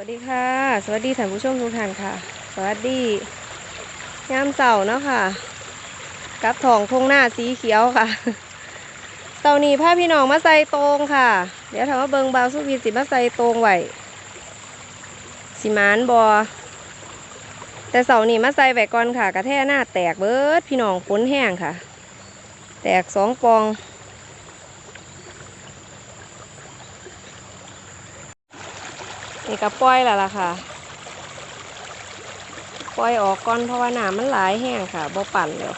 วัสดีค่ะ สวัสดีท่านผู้ชมทุกท่านค่ะ สวัสดียามเสาร์เนาะค่ะ กับทองทงหน้าสีเขียวค่ะเสาร์นี้พาพี่น้องมาใส่ตรงค่ะ เดี๋ยวถามว่าเบิงบาวสุพีสิมาใส่ตรงไหวสิมานบอแต่เสาร์นี้มาใส่ไว้ก่อนค่ะ กระแท่หน้าแตกเบิดพี่น้องฝนแห้งค่ะ แตกสองปอง นี่ก็ปล่อยแล้วล่ะค่ะ ปล่อยออกก่อนเพราะว่าน้ำมันหลายแห้งค่ะบ่ปั่นเลย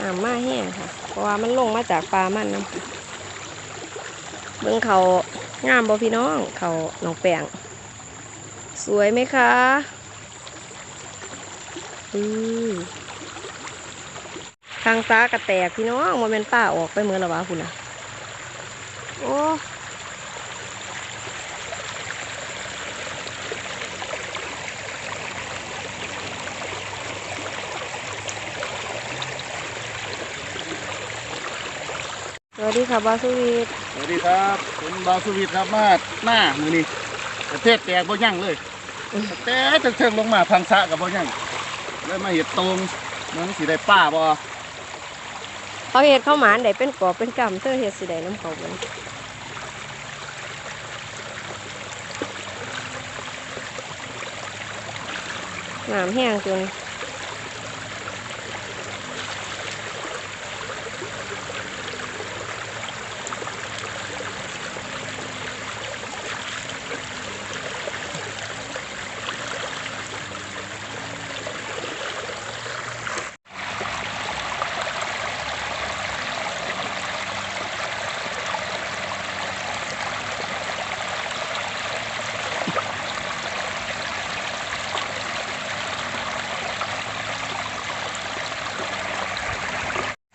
น้ำมาแห้งค่ะ เพราะว่ามันลงมาจากปลามันนะเบิ่งเขางามบ่พี่น้อง เขาหนองแปงสวยไหมคะอือทางซ้ากระแตกพี่น้องมันเป็นป้าออกไปเมื่อละวะคุณนะ วัสดีค่ะบาสุวีทสวัสดีครับผมบาวสุวิทย์ครับมาหน้ามือนี้ประเทศแตกบ่ยั่งเลยแต่เชิงๆลงมาทางสะกับบ่ยั่งเลยมาเห็ดตรงมันสิได้ป้าบ่เขาเห็ดข้าวหมานได้เป็นกอบเป็นกำเธอเห็ดสิได้น้ำเขาเบิ่งน้ำแห้งจน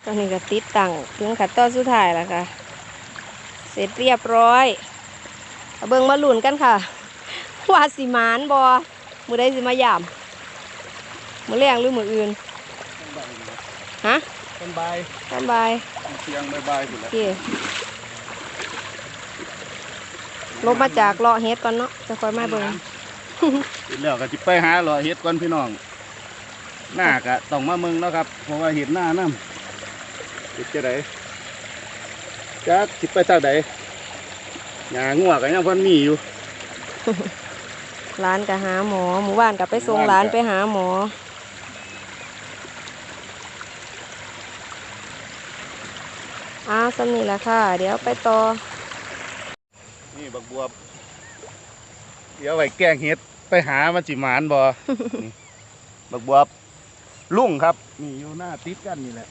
ตอนนี้ก็ติดตั้งถึงขัดตอนสุดท้ายแล้วค่ะ เสร็จเรียบร้อยเอาเบิ่งมาหลุนกันค่ะว่าสิหมานบอมือได้สิมายามมือแรงหรือมืออื่นฮะต้นใบายสบายเสียงใบใบพุ่นโอแหละเคลบมาจากเลาะเฮ็ดก่อนเนาะจะค่อยมาเบิ่งเห็นแล้วก็สิไปหาเหรอเฮ็ดก่อนพี่น้องหน้าก็ต้องมาเมืองแล้วครับ เพราะว่าเห็ดหน้านำ เฮ็ดจะไดจักสิไปทางใดหญ้างัวก็ยังเพิ่นมีอยู่ ร้านก็หาหมอ หมู่บ้านก็ไปส่งร้านไปหาหมอ อ้าวสำนี่แหละค่ะ เดี๋ยวไปต่อ นี่บักบวบเดี๋ยวไว้แกงเห็ดไปหามันจิหมานบ่ นี่บักบวบลุงครับนี่อยู่หน้าติดกันนี่แหละ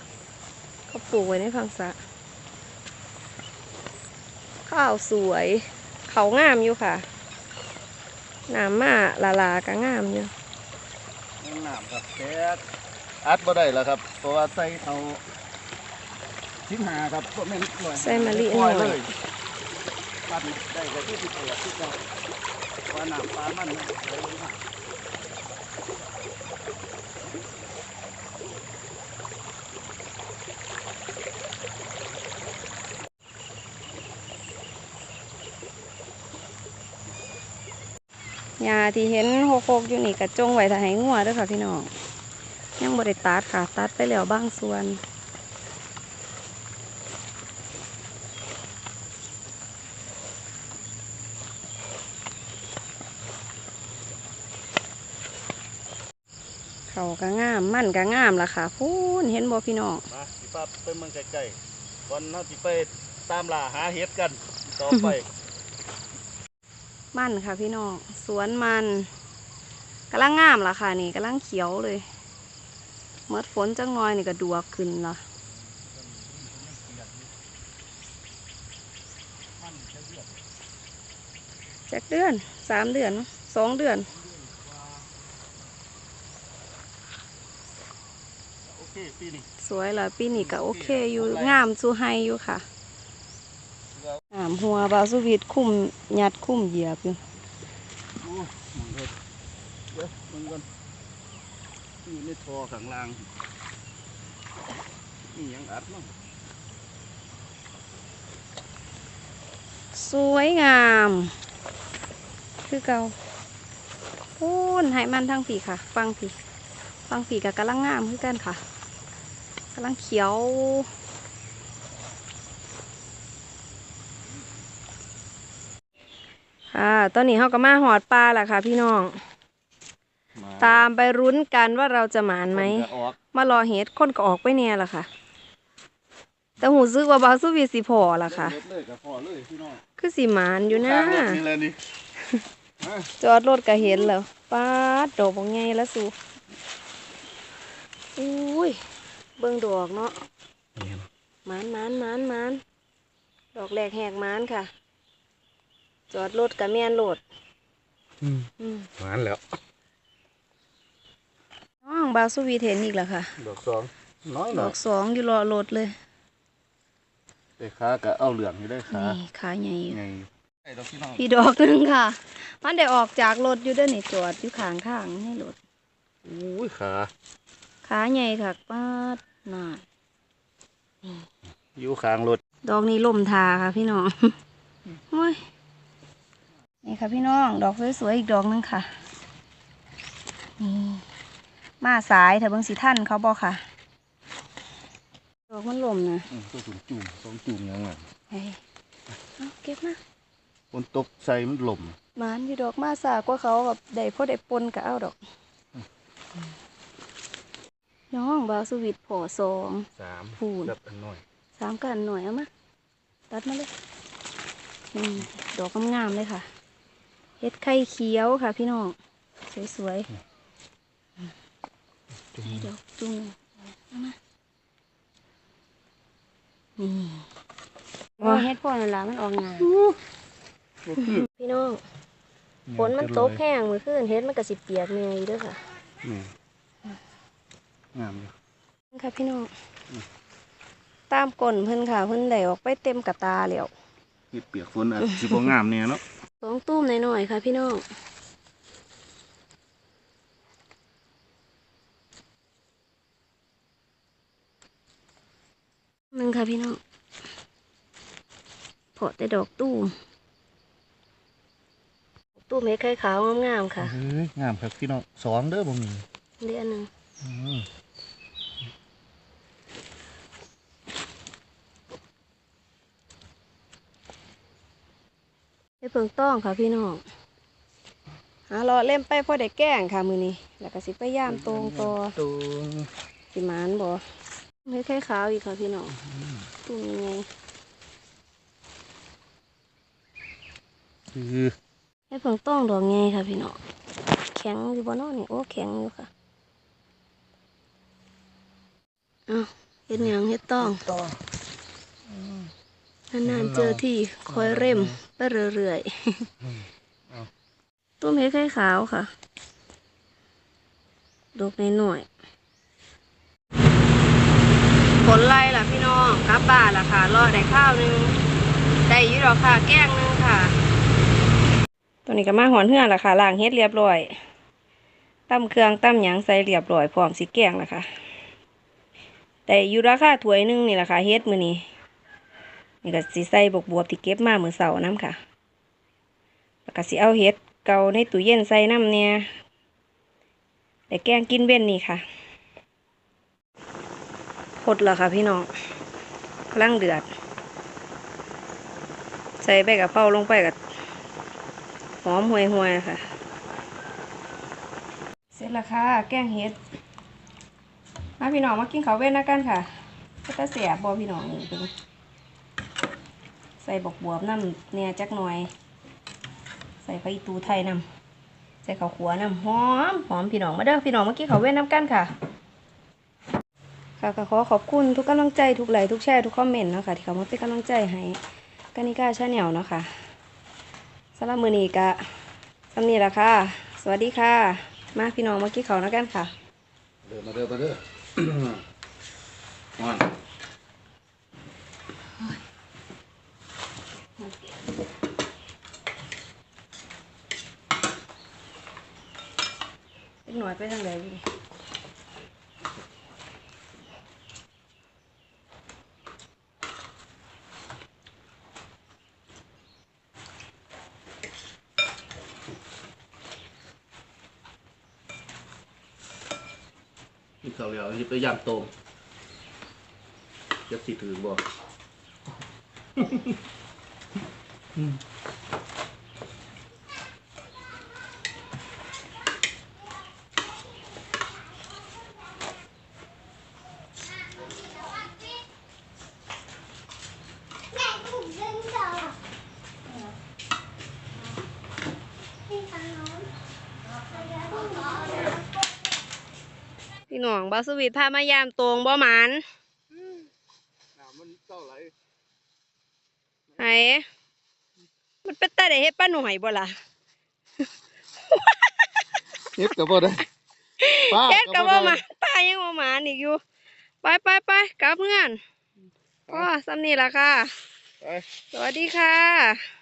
เขาปลูกไว้ในพังสะข้าวสวย เขางามอยู่ค่ะน้ำมาลาลาก็งามอยู่น้ำครับแก๊สอัดบ่ได้แล้วครับ เพราะว่าใส่เขาชิ้นหาครับพวกแม่นลอยใส่มะลิปล่อยหน่เลอยยปัดได้ก็ที่สิบเอ็ดที่เก้าเพราะว่าน้ำปลามันนะเดี๋ยวล ยาที่เห็นโคกๆอยู่นี่กระจงไว้ถ้าให้งัวด้วยค่ะพี่น้องยังบริตัดค่ะ ตัดไปแล้วบางส่วนเขาก็งามมันก็งามล่ะค่ะพูนเห็นบ่พี่น้องมาสิป้าไปเมืองไกลๆก่อนเราสิไปตามล่าหาเห็ดกันต่อไป มันค่ะพี่น้องสวนมันกำลังงามล่ะค่ะนี่กำลังเขียวเลยเมื่อฝนจังน้อยนี่ก็ดวกขึ้นละจากเดือนสามเดือนเนอะสองเดือนโอเคปีนี้สวยละปีนี้ก็โอเคอยู่งามสูไฮอยู่ค่ะงามหัวบาวสุวิตคุ้มยัดคุ้มเหยียบอยู่ดูหมองเห็ดเดี๋ยวมึงก่อนอยู่ในทอข้างล่างนี่ยังอัดมั้งสวยงาม คือเก่าพูนให้มันทั้งผีค่ะ ฟังผีฟังผีกับกำลังงามคือกันค่ะกำลังเขียว ค่ะตอนนี้เขาก็มาหอดปลาแหละค่ะ พี่น้อง ตามไปรุ้นกันว่าเราจะหมานไหมคนก็ออกมารอเฮ็ดคนก็ออกไปเนี่ยล่ะค่ะ แต่หูซึกว่าบาสุวีสิพอล่ะค่ะเด็ดเลยกับพอเลยพี่น้องคือสิหมานอยู่นะทางรถนี่เลยนี่มาจอดรถก็เห็นแล้วป้าดดอกบางไงละสูอุ้ย เบิ่งดอกเนาะหมานหมานหมานหมานดอกแรกแหกหมานค่ะ จอดรถกับแม่นโหลดอืมอืมหวานแล้วน้องบาสุวีเห็นอีกแล้วค่ะ ดอกสองน้อยหดน่ออยกสองอยู่รอรถเลยไอ้ขาก็เอาเหลืองอยู่ได้ขานี่ขาใหญ่อยู่ไงไอ้ดอกพี่น้องพี่ดอกหนึงค่ะ มันได้ออกจากรถอยู่เด้อนี่จอดอยู่ข้างข้างๆในรถอุ้ยขาขาใหญ่ค่ะป้าดน่าอยู่ข้างรถดอกนี้ล่มทาค่ะพี่น้องโอ้ย นี่ค่ะพี่น้อง ดอกสวยๆอีกดอกหนึงค่ะ นี่ มาสายแต่เบิ่งสีท่านเขาบอกค่ะ ดอกมันล่มนะอืมตัวจุ่มจุ่มสองจุ่มยังไงเฮ้ยเอาเก็บมาฝนตกใส่มันหล่มหมานอยู่ดอกมาสากว่าเขาแบบได้พอได้ปนกับเอาดอก น้องบาวสวิตพอสอง สามพูน แบบอันน้อยสามกันหน่อยเอามาตัดมาเลยนี่ดอกงามๆเลยค่ะ เฮ็ดไข่เขียวค่ะ พี่น้อง สวยจุ่ๆมให้ดอกจุ่มเอามานี่ว่าเฮ็ดพ่อนั่นล่ะมันออกงามก็คือพี่น้องฝนมันตกแห้งมือขึ้นเฮ็ดมันก็สิเปียกเนื่อยอยู่เด้วยค่ะนี่งามอยู่นี่ค่ะพี่น้องตามก้นเพิ่นค่ะ เพิ่นได้ออกไปเต็มกระตาแล้วเฮ็ดเปียกฝนอะสิบ่งามเนี่ยเนาะส องตุ้มหน่อยๆค่ะพี่น้องหนึ่งค่ะพี่น้องเพาะแต่ดอกตู้มตู้เม็ดไข่ขาวงามๆค่ะเฮ้ยงามครับพี่น้องสองเด้อบ่มีเดือนหนึ่ง อืม ไป เพิ่งต้องค่ะพี่น้องหารอเล่มไปพอได้แกล้งค่ะมือนี้แล้วก็สิไปย่ามตรงตัวตรงสิหมานบ่เม็ดไข่ขาวอีกค่ะพี่น้องตู้ยังไงคือให้เพิ่งต้องดอกไงค่ะพี่น้องแข็งอยู่บ่เนอนี่โอ้แข็งอยู่ค่ะอ้าวเฮ็ดหยังเฮ็ดต้องต่อ นานๆเจอที่คอยเร่มไปเรื่อยๆต้นเฮ็ดไข่ขาวค่ะ ดอกหน่อยๆผลไล่ล่ะพี่น้องกลับบ้านล่ะค่ะ รอได้ข้าวหนึง ได้อยี่ดอกค่ะ แกงหนึงค่ะ ตัวนี้ก็มาหอนเหือล่ะค่ะล้างเฮ็ดเรียบร้อยตั้มเครื่องตั้มหยังใส่เรียบร้อยพร้อมสิแกงล่ะค่ะ แต่อยู่ราคาถ้วยหนึงนี่ล่ะค่ะเฮ็ดมื้อนี้ นี่ก็สิใส่บกบวบที่เก็บมาเหมื่อเสาน้ำค่ะแล้วก็สิเอาเห็ดเกาในตู้เย็นใส่น้ำเนี่ยแต่แกงกินเว้นนี่ค่ะพดแล้วค่ะพี่น้องกำลังเดือด ใส่ใบกะเพราลงไปกับหอมห่วยๆค่ะ เสร็จแล้วค่ะ แกงเห็ด มาพี่น้องมากินข้าวเว้นนะกันค่ะก็จะเสียบอพี่น้องนี่เป็น ใส่บกบวบน้ำเนี่ยจักหน่อย ใส่ไปอีตูไทยน้ำใส่ข้าวขัวน้ำหอมหอมพี่น้องมาเด้อพี่น้องเมื่อกี้เขาเว้นน้ำกันค่ะ ค่ะก็ขอขอบคุณทุกกำลังใจทุกไลค์ทุกแชร์ทุกคอมเมนต์เนาะคะที่เขามาเป็นกำลังใจให้กานิก้าชาแนลเนาะค่ะสำหรับมือนี้กะสำนีละค่ะ สวัสดีค่ะ มาพี่น้องเมื่อกี้เขาน้ำกันค่ะ เดินมาเด้อมาเด้อม่อน หน่อยไปทางไหนวิ่งอีกสองเหลียวหยิบไปยามโตมยัะสิถือบอก น้องบาสวิตพามายามตรงบ่หมานน้ำมันเท่าไหร่ไหนมันเป็นแต่ได้เฮ็ดป้าหน่อยบ่ล่ะเฮ็ดกับบ่ได้ป้าเฮ็ดก็บ่ได้หมานป้ายังบ่หมานอีกอยู่ ไปไปไปกลับเงื่อนพ่อซ้ำนี่ล่ะค่ะไปสวัสดีค่ะ